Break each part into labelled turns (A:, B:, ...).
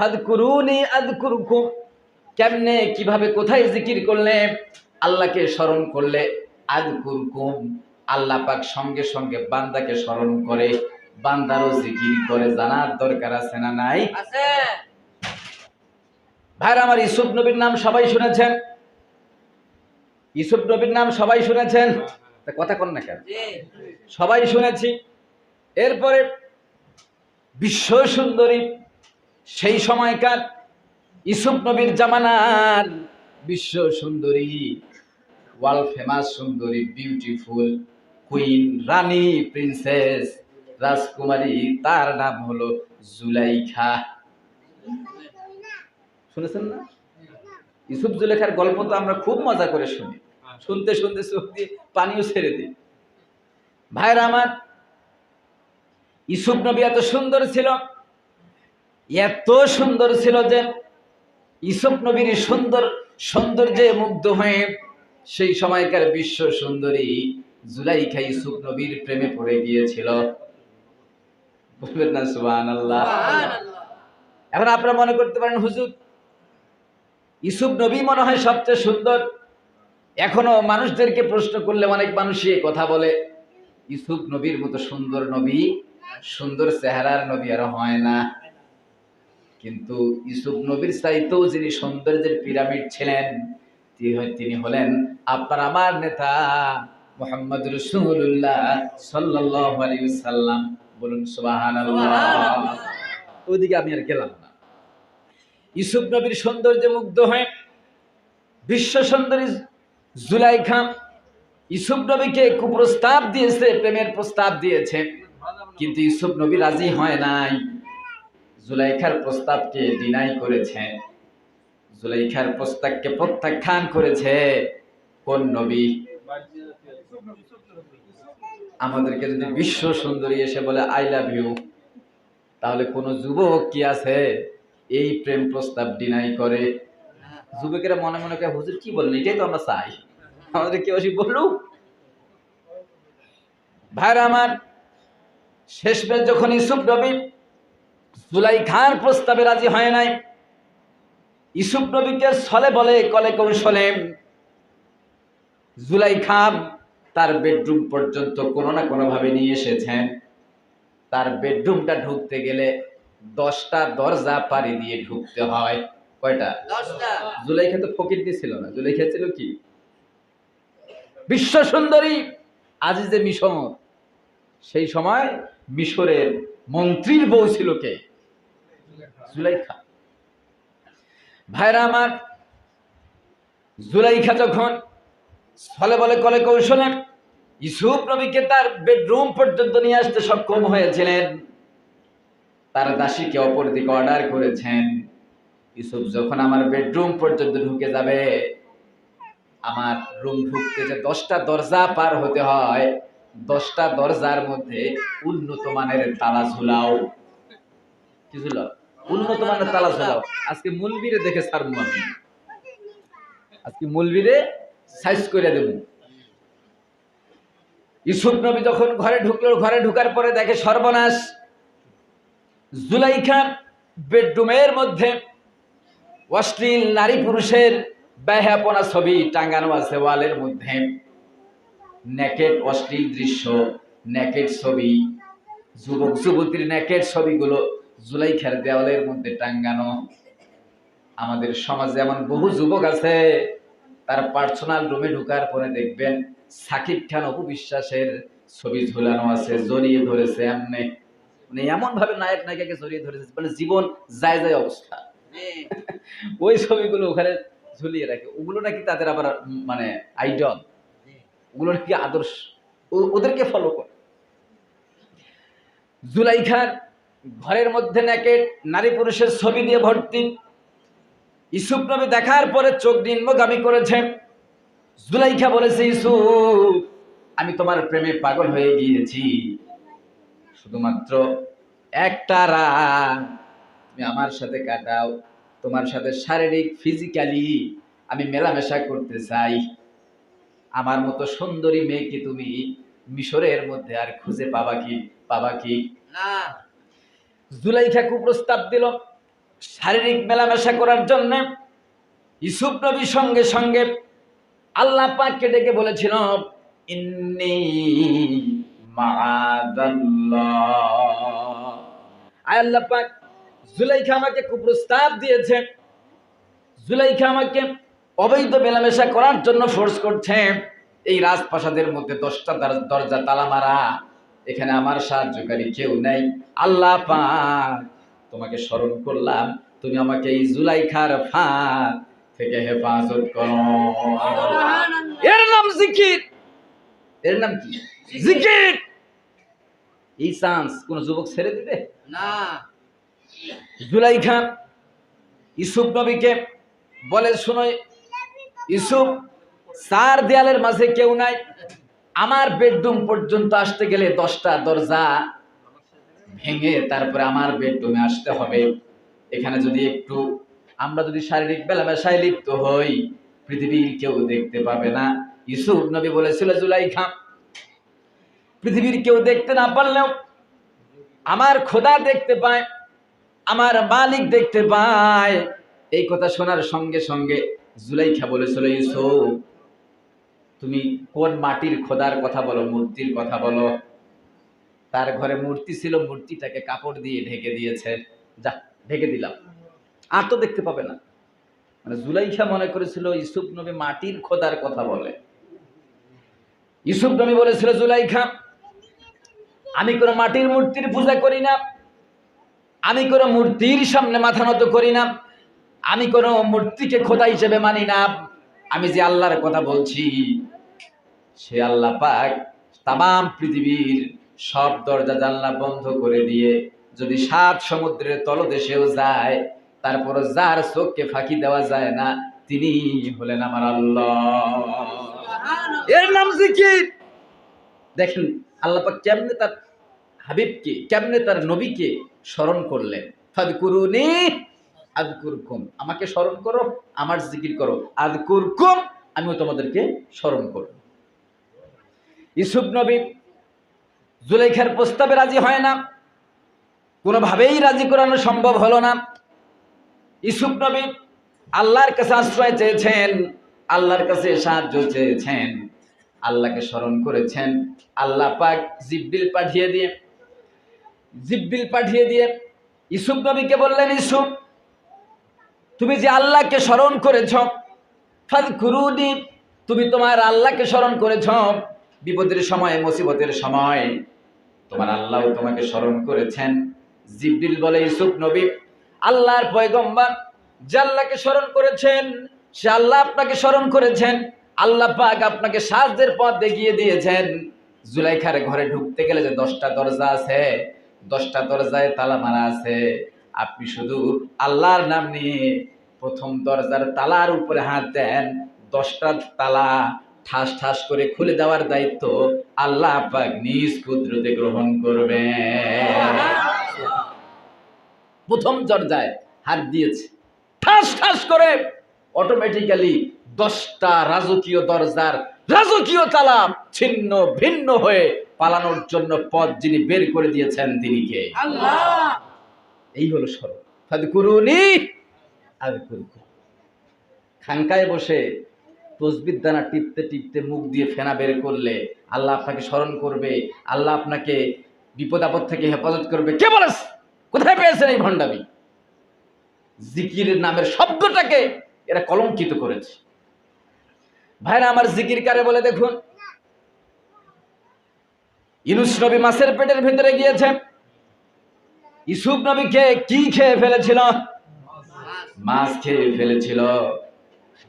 A: ফাদকুরুনি আদকুরুকুম। কেমনে কীভাবে কোথায় জিকির করলে আল্লাহকে স্মরণ করলে আদকুরকুম। আল্লাহ পাক সঙ্গে সঙ্গে বান্দাকে স্মরণ করে বান্দারও জিকির করে জানার দরকার আছে না নাই?
B: আছে।
A: ভাইরা আমার ইসুফ নবীর নাম সবাই শুনেছেন? ইসুফ নবীর নাম সবাই শুনেছেন? তা কথা কন না কেন? সবাই শুনেছি। এরপরে বিশ্ব সুন্দরী সেই সময়কার ইসুফ নবীর জামানার বিশ্ব সুন্দরী, ওয়ার্ল্ড ফেমাস সুন্দরী বিউটিফুল কুইন রানী প্রিন্সেস রাজকুমারী, তার নাম হলো জুলাইখা। শুনেছেন না? ইসুফ জুলেখার গল্প তো আমরা খুব মজা করে শুনি। শুনতে শুনতে দিয়ে পানিও ছেড়ে দিই। ভাইরা আমার ইসুফ নবী এত সুন্দর ছিল এত সুন্দর ছিল যে ইসুফ নবীর সুন্দর সৌন্দর্যে মুগ্ধ হয়ে সেই সময়কার বিশ্ব সুন্দরী জুলাইখা ইসুফ নবীর প্রেমে পড়ে গিয়েছিল। বলবেন না আল্লাহ এখন আপনারা মনে করতে পারেন হুজুর ইসুফ নবী মনে হয় সবচেয়ে সুন্দর। এখনও মানুষদেরকে প্রশ্ন করলে অনেক মানুষই কথা বলে ইসুফ নবীর মতো সুন্দর নবী সুন্দর চেহারার নবী আর হয় না। কিন্তু ইসুফ নবীর চাইতেও যিনি সৌন্দর্যের পিরামিড ছিলেন তিনি হলেন আপনার আমার নেতা মোহাম্মদ রসুল্লাহ সাল্লাহ সাল্লাম বলুন সুবাহান। ওইদিকে আমি আর গেলাম না। ইসুফ নবীর সৌন্দর্যে মুগ্ধ হয়ে বিশ্ব সুন্দরী জুলাইখা ইসুফ নবীকে কুপ্রস্তাব দিয়েছে প্রেমের প্রস্তাব দিয়েছে। কিন্তু ইসুফ নবী রাজি হয় নাই। জুলাইখার প্রস্তাবকে ডিনাই করেছে। জুলাইখার প্রস্তাবকে প্রত্যাখ্যান করেছে কোন নবী? আমাদেরকে যদি বিশ্ব সুন্দরী এসে বলে আই লাভ ইউ তাহলে কোন যুবক কি আছে? এই প্রেম প্রস্তাব ডিনাই করে। যুবকেরা মনে মনে করে, হুজুর, কি বললেন? এটাই তো আমরা চাই। আমাদের কেউ বলুক? ভাইরা আমার শেষমেশ যখন ইসুফ নবী জুলাই খান প্রস্তাবে রাজি হয় নাই। ইসুফ নবীকে ছলে বলে কলে কৌশলে জুলাই খান তার বেডরুম পর্যন্ত কোনো না কোনোভাবে নিয়ে এসেছেন। তার বেডরুমটা ঢুকতে গেলে দশটা দরজা পাড়ি দিয়ে ঢুকতে হয়। কয়টা? জুলাইখা তো ফকির ছিল না। জুলাইখা ছিল কি? বিশ্ব সুন্দরী আজিজে মিশর। সেই সময় মিশরের মন্ত্রীর বউ ছিল কে? জুলাইখা। ভাইরা আমার, জুলাইখা যখন ফলে বলে কলে কৌশলে ইসুফ নবীকে তার বেডরুম পর্যন্ত নিয়ে আসতে সক্ষম হয়েছিলেন, তার দাসীকে অপর দিকে অর্ডার করেছেন ইউসুফ যখন আমার বেডরুম পর্যন্ত ঢুকে যাবে, আমার রুম ঢুকতে যে দশটা দরজা পার হতে হয় দশটা দরজার মধ্যে উন্নত মানের তালা ঝুলাও। কি ঝুলাও? উন্নত মানের তালা ঝুলাও। আজকে মুলবিরে দেখে ছাড়বো আমি। আজকে মুলবিরে সাইজ করে দেব। ইউসুফ নবী যখন ঘরে ঢুকলো, ঘরে ঢুকার পরে দেখে সর্বনাশ। জুলাইখার বেডরুমের মধ্যে অশ্লীল নারী পুরুষের ব্যাহাপনা ছবি টাঙ্গানো আছে ওয়ালের মধ্যে। নেকেট অশ্লীল দৃশ্য নেকেট ছবি যুবক যুবতীর নেকেট ছবিগুলো জুলাই জুলাইখার দেওয়ালের মধ্যে টাঙ্গানো। আমাদের সমাজে এমন বহু যুবক আছে তার পার্সোনাল রুমে ঢুকার পরে দেখবেন সাকিব খান অপু বিশ্বাসের ছবি ঝুলানো আছে জড়িয়ে ধরেছে এমনি। মানে এমন ভাবে নায়ক নায়িকাকে জড়িয়ে ধরেছে মানে জীবন যায় যায় অবস্থা। ওই ছবিগুলো ওখানে ঝুলিয়ে রাখে। ওগুলো নাকি তাদের আবার মানে আইডল ওগুলো নাকি আদর্শ? ওদেরকে ফলো করে। জুলাইখার ঘরের মধ্যে নাকি নারী পুরুষের ছবি দিয়ে ভর্তি। ইসুফ নবী দেখার পরে চোখ নিম্নগামী করেছেন। জুলাইখা বলেছে ইসুফ আমি তোমার প্রেমে পাগল হয়ে গিয়েছি। শুধুমাত্র একটা রাত তুমি আমার সাথে কাটাও। তোমার সাথে শারীরিক ফিজিক্যালি আমি মেলামেশা করতে চাই। আমার মতো সুন্দরী মেয়েকে তুমি মিশরের মধ্যে আর খুঁজে পাবা কি পাবা কি?
B: না।
A: জুলাইখা কুপ্রস্তাব দিল শারীরিক মেলামেশা করার জন্য। ইসুফ নবী সঙ্গে সঙ্গে আল্লাহ পাককে ডেকে বলেছিল ইন্নি আয় আল্লাহ পাক জুলাইখা আমাকে কুপ্রস্তাব দিয়েছে। জুলাইখা আমাকে অবৈধ মেলামেশা করার জন্য ফোর্স করছে এই রাজপ্রাসাদের মধ্যে দশটা দর- দরজা তালা মারা। এখানে আমার সাহায্যকারী কেউ নেই। আল্লাহ পাক তোমাকে স্মরণ করলাম। তুমি আমাকে এই জুলাইখার ফাঁদ থেকে হেফাজত করো। এর নাম জিকির। এর নাম কি? জিকির। এই চান্স কোন যুবক ছেড়ে দিবে?
B: না।
A: জুলাইখা ইসুফ নবীকে বলে শুনো ইসুফ চার দেয়ালের মাঝে কেউ নাই। আমার বেডরুম পর্যন্ত আসতে গেলে দশটা দরজা ভেঙে তারপরে আমার বেডরুমে আসতে হবে। এখানে যদি একটু, আমরা যদি শারীরিক মেলামেশায় লিপ্ত হই, পৃথিবীর কেউ দেখতে পাবে না। ইসুফ নবী বলেছিল জুলাই খাম পৃথিবীর কেউ দেখতে না পারলেও আমার খোদা দেখতে পায়, আমার মালিক দেখতে পায়। এই কথা শোনার সঙ্গে সঙ্গে জুলাইখা বলেছিল ইউসুফ তুমি কোন মাটির খোদার কথা বলো, মূর্তির কথা বলো? তার ঘরে মূর্তি ছিল, মূর্তিটাকে কাপড় দিয়ে ঢেকে দিয়েছে। যা, ঢেকে দিলাম। আর তো দেখতে পাবে না। মানে জুলাইখা মনে করেছিল, ইউসুফ নবী মাটির খোদার কথা বলে। ইউসুফ নবী বলেছিল, জুলাইখা, আমি কোনো মাটির মূর্তির পূজা করি না। আমি কোনো মূর্তির সামনে মাথা নত করি না। আমি কোনো মূর্তিকে খোদা হিসেবে মানি না। আমি যে আল্লাহর কথা বলছি সে আল্লাহ পাক তাম পৃথিবীর সব দরজা জানলা বন্ধ করে দিয়ে যদি সাত সমুদ্রের তলদেশেও যায় তারপর যার চোখকে ফাঁকি দেওয়া যায় না তিনি হলেন আমার আল্লাহ। এর নাম জিকির। দেখেন আল্লাহ পাক কেমনে তার হাবিবকে কেমনে তার নবীকে স্মরণ করলেন? ফাদকুরুনি আদকুরকুম আমাকে স্মরণ করো, আমার জিকির করো। আদকুরকুম আমিও তোমাদেরকে স্মরণ করব। ইসুফ নবী জুলেখার প্রস্তাবে রাজি হয় না। কোনোভাবেই রাজি করানো সম্ভব হলো না। ইসুফ নবী আল্লাহর কাছে আশ্রয় চেয়েছেন, আল্লাহর কাছে সাহায্য চেয়েছেন, আল্লাহকে স্মরণ করেছেন, আল্লাহ পাক জিব্বিল পাঠিয়ে দিয়ে জিব্বিল পাঠিয়ে দিয়ে ইসুফ নবীকে বললেন ইসুফ তুমি যে আল্লাহকে স্মরণ করেছ, ফাদকুরুনি, তুমি তোমার আল্লাহকে স্মরণ করেছ, বিপদের সময়, মুসিবতের সময় তোমার আল্লাহ তোমাকে স্মরণ করেছেন। জিব্রিল বলে ইসুফ নবী, আল্লাহর পয়গম্বর, যে আল্লাহকে স্মরণ করেছেন, সে আল্লাহ আপনাকে স্মরণ করেছেন। আল্লাহ পাক আপনাকে সাহায্যের পথ দেখিয়ে দিয়েছেন। জুলাইখার ঘরে ঢুকতে গেলে যে দশটা দরজা আছে, দশটা দরজায় তালা মারা আছে। আপনি শুধু আল্লাহর নাম নিয়ে প্রথম দরজার তালার উপরে হাত দেন, দশটা তালা ঠাস ঠাস করে খুলে দেওয়ার দায়িত্ব আল্লাহ পাক নিজ কুদরতে গ্রহণ করবে প্রথম দরজায় হাত দিয়েছে। ঠাস ঠাস করে অটোমেটিক্যালি দশটা রাজকীয় দরজার রাজকীয় তালা ছিন্ন ভিন্ন হয়ে পালানোর জন্য পথ যিনি বের করে দিয়েছেন তিনি কে?
B: আল্লাহ!
A: এই হলো আযকুরকুম খানকায় বসে তসবির দানা টিপতে টিপতে মুখ দিয়ে ফেনা বের করলে আল্লাহ আপনাকে স্মরণ করবে, আল্লাহ আপনাকে বিপদ আপদ থেকে হেফাজত করবে। কে বলেস? কোথায় পেয়েছেন এই ভণ্ডামি? জিকিরের নামের শব্দটাকে এরা কলঙ্কিত করেছে। ভাইরা, আমার জিকির কারে বলে দেখুন? ইনুস নবী মাছের পেটের ভিতরে গিয়েছে ইসুফ নবীকে কি খেয়ে ফেলেছিল? মাছ খেয়ে ফেলেছিল।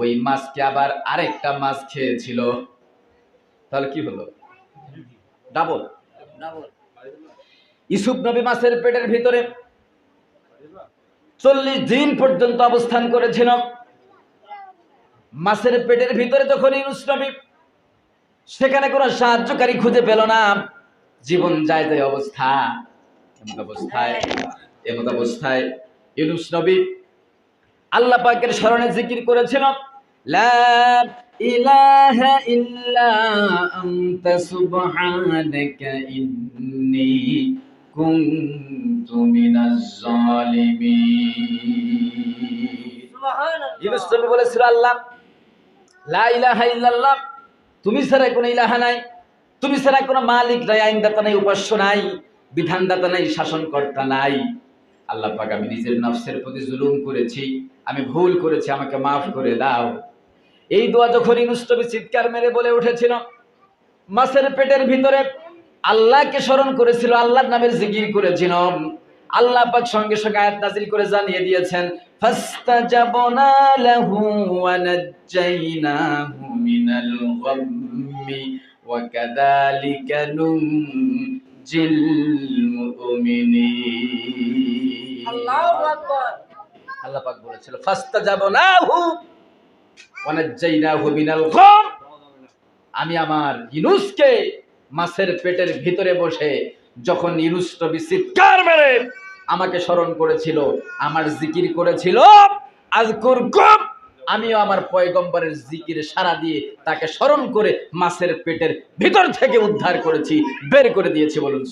A: ওই মাছকে আবার আরেকটা মাছ খেয়েছিল। তাহলে কি হলো? ডাবল। ইসুফ নবী মাছের পেটের ভিতরে চল্লিশ দিন পর্যন্ত অবস্থান করেছিল। মাছের পেটের ভিতরে তখন ইউনুস নবী, সেখানে কোনো সাহায্যকারী খুঁজে পেল না। জীবন যায় যায় অবস্থা। আল্লাহ পাকের স্মরণে জিকির করেছিল লা ইলাহা ইল্লা বলেছিল আল্লাহ লা ইল্লাল্লাহ তুমি ছাড়া কোন ইলাহা নাই তুমি ছাড়া কোনো মালিক নাই আইনদাতা নাই উপাস্য নাই। বিধানদাতা নাই, শাসনকর্তা নাই। আল্লাহ পাক, আমি নিজের নফসের প্রতি জুলুম করেছি, আমি ভুল করেছি, আমাকে মাফ করে দাও। এই দোয়া যখন ইউনুস চিৎকার মেরে বলে উঠেছিল, মাছের পেটের ভিতরে আল্লাহকে স্মরণ করেছিল, আল্লাহর নামের জিকির করেছিল আল্লাহ পাক সঙ্গে সঙ্গে আয়াত নাজিল করে জানিয়ে দিয়েছেন, ফাস্তাজাবনা লাহু ওয়া নাজ্জাইনাহু মিনাল গাম্মি ওয়া কাযালিকা আল্লাহ পাক বলেছিল আমি আমার ইনুসকে মাছের পেটের ভিতরে বসে যখন ইনুস নবী চিৎকার মেরে আমাকে স্মরণ করেছিল আমার জিকির করেছিল আজকুর কুম আমিও আমার পয়গম্বরের জিকির সারা দিয়ে তাকে স্মরণ করে মাছের পেটের ভিতর থেকে উদ্ধার করেছি বের করে দিয়েছি বলুন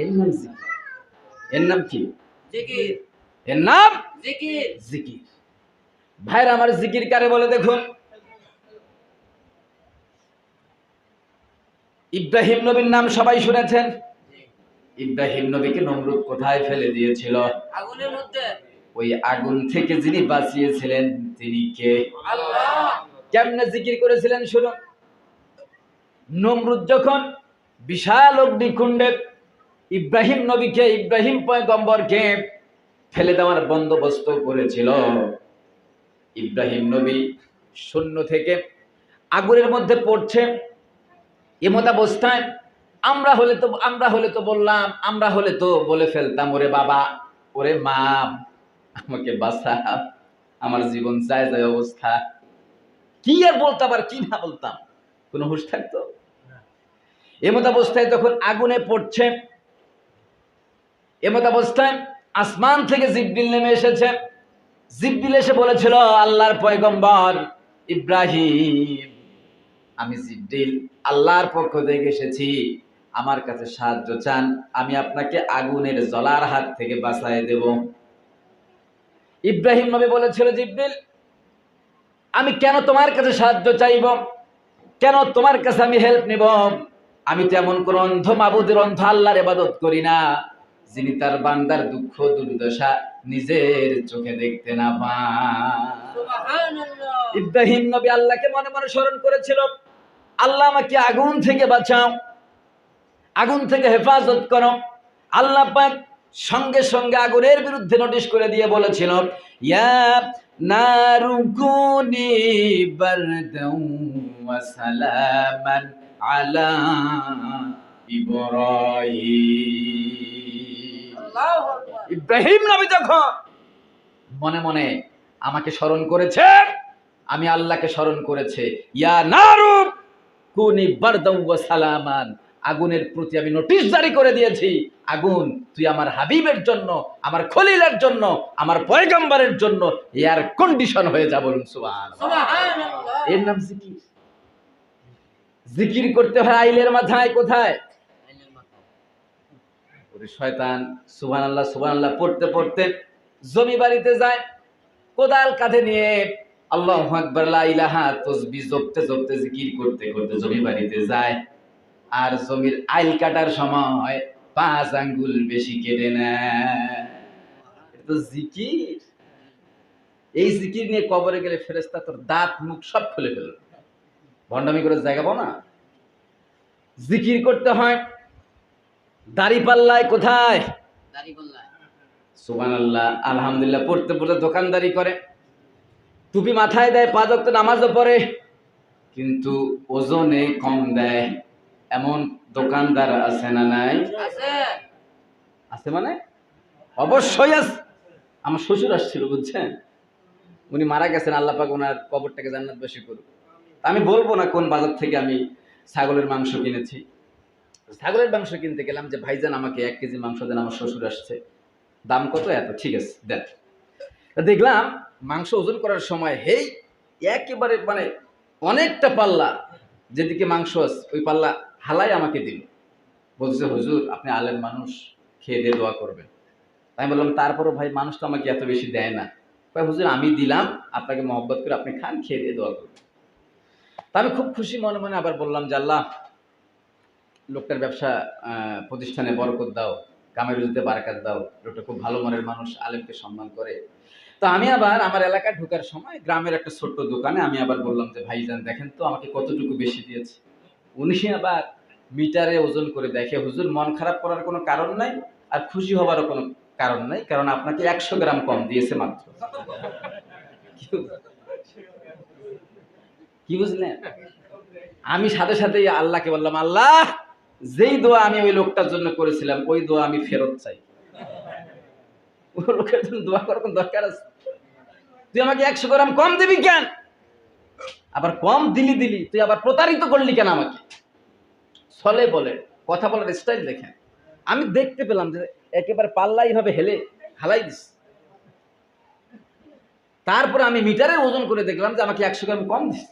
A: এর নাম জিকির। এর নাম কি? এর নাম? জিকির। ভাইরা আমার জিকির কারে বলে দেখুন? ইব্রাহিম নবীর নাম সবাই শুনেছেন? ইব্রাহিম নবীকে নমরুদ কোথায় ফেলে দিয়েছিল?
B: আগুনের মধ্যে।
A: ওই আগুন থেকে যিনি বাঁচিয়েছিলেন তিনি কে? কেমনে জিকির করেছিলেন শুনুন। নমরুদ যখন বিশাল অগ্নিকুণ্ডে ইব্রাহিম নবীকে ইব্রাহিম পয়গম্বরকে ফেলে দেওয়ার বন্দোবস্ত করেছিল ইব্রাহিম নবী শূন্য থেকে আগুনের মধ্যে পড়ছে। এমত অবস্থায় আমরা হলে তো আমরা হলে তো বললাম আমরা হলে তো বলে ফেলতাম ওরে বাবা ওরে মা আমাকে বাঁচা আমার জীবন যায় যায় অবস্থা। কি আর বলতাম আর কি না বলতাম? কোনো হুশ থাকতো? এমত অবস্থায় তখন আগুনে পড়ছে। এমত অবস্থায় আসমান থেকে জিব্বিল নেমে এসেছে। জিব্বিল এসে বলেছিল আল্লাহর পয়গম্বর ইব্রাহিম। আমি জিব্রিল আল্লাহর পক্ষ থেকে এসেছি। আমার কাছে সাহায্য চান। আমি আপনাকে আগুনের জলার হাত থেকে বাঁচায় দেব। ইব্রাহিম নবী বলেছিল জিব্রিল আমি কেন তোমার কাছে সাহায্য চাইব? কেন তোমার কাছে আমি হেল্প নিব? আমি তো এমন কোন অন্ধ মাবুদের অন্ধ আল্লাহর ইবাদত করি না যিনি তার বান্দার দুঃখ দুর্দশা নিজের চোখে দেখতে না পান। ইব্রাহিম নবী আল্লাহকে মনে মনে স্মরণ করেছিল আল্লাহ আমাকে আগুন থেকে বাঁচাও আগুন থেকে হেফাজত করো। আল্লাহ পাক সঙ্গে সঙ্গে আগুনের বিরুদ্ধে নোটিশ করে দিয়ে বলেছিল ইয়া নারুকুনি বারদাও ওয়া সালামান আলা ইব্রাহিম। ইব্রাহিম নবী যখন মনে মনে আমাকে স্মরণ করেছে আমি আল্লাহকে স্মরণ করেছে ইয়া নারু কুনি বারদাউ ওয়া সালামান আগুনের প্রতি আমি নোটিশ জারি করে দিয়েছি। আগুন তুই আমার হাবিবের জন্য আমার খলিলের জন্য আমার পয়গম্বরের জন্য এয়ার কন্ডিশন হয়ে যা বলুন সুবহানাল্লাহ। এর নাম জিকির। জিকির করতে হয় আইলের মাথায় কোথায়? শয়তান সুবহান আল্লাহ সুবহান আল্লাহ পড়তে পড়তে জমি বাড়িতে যায় কোদাল কাঁধে নিয়ে আল্লাহ আকবার ইলাহা তসবি জপতে জপতে জিকির করতে করতে জমি বাড়িতে যায়। আর জমির আইল কাটার সময় পাঁচ আঙ্গুল বেশি কেটে নেয় এটা তো জিকির। এই জিকির নিয়ে কবরে গেলে ফেরেস্তা তোর দাঁত মুখ সব খুলে ফেলল ভণ্ডামি করে জায়গা পাও না? জিকির করতে হয় দাড়ি পাল্লায় কোথায়? সুবান আল্লাহ আলহামদুলিল্লাহ পড়তে পড়তে দোকানদারি করে। টুপি মাথায় দেয় পাঁচ নামাজও পড়ে। কিন্তু ওজনে কম দেয়। এমন দোকানদার আছে না নাই?
B: আছে।
A: আছে মানে? অবশ্যই আছে আমার শ্বশুর আসছিল বুঝছেন? উনি মারা গেছেন আল্লাহ পাক ওনার কবরটাকে জান্নাত বেশি করুক। আমি বলব না কোন বাজার থেকে আমি ছাগলের মাংস কিনেছি। ছাগলের মাংস কিনতে গেলাম যে ভাইজান আমাকে এক কেজি মাংস দেন আমার শ্বশুর আসছে। দাম কত এত? ঠিক আছে দেন। দেখলাম মাংস ওজন করার সময় হেই একেবারে মানে অনেকটা পাল্লা যেদিকে মাংস আছে, ওই পাল্লা হালাই আমাকে দিল। বলছে, হুজুর, আপনি আলেম মানুষ, খেয়ে দিয়ে দোয়া করবেন। আমি বললাম, তারপরও ভাই, মানুষ তো আমাকে এত বেশি দেয় না। ভাই হুজুর, আমি দিলাম, আপনাকে মহব্বত করে আপনি খান, খেয়ে দিয়ে দোয়া করবেন তা আমি খুব খুশি, মনে মনে আবার বললাম যে, আল্লাহ, লোকটার ব্যবসা প্রতিষ্ঠানে বরকত দাও কামের রুজিতে বারাকাত দাও। লোকটা খুব ভালো মনের মানুষ, আলেমকে সম্মান করে। তো আমি আবার আমার এলাকায় ঢোকার সময় গ্রামের একটা ছোট্ট দোকানে আমি আবার বললাম যে, ভাইজান, দেখেন তো আমাকে কতটুকু বেশি দিয়েছে। উনি আবার মিটারে ওজন করে দেখে, হুজুর, মন খারাপ করার কোনো কারণ নাই আর খুশি হবারও কোনো কারণ নাই, কারণ আপনাকে একশো গ্রাম কম দিয়েছে মাত্র। কি বুঝলেন? আমি সাথে সাথে আল্লাহকে বললাম, আল্লাহ, যেই দোয়া আমি ওই লোকটার জন্য করেছিলাম, ওই দোয়া আমি ফেরত চাই। লোকের জন্য দোয়া করার কোনো দরকার আছে? তুই আমাকে একশো গ্রাম কম দিবি কেন? আবার কম দিলি দিলি, তুই আবার প্রতারিত করলি কেন আমাকে? ছলে বলে, কথা বলার স্টাইল দেখেন। আমি দেখতে পেলাম যে একেবারে পাল্লা এইভাবে হেলে, হালাই দিস তারপরে আমি মিটারের ওজন করে দেখলাম যে আমাকে একশো গ্রাম কম দিস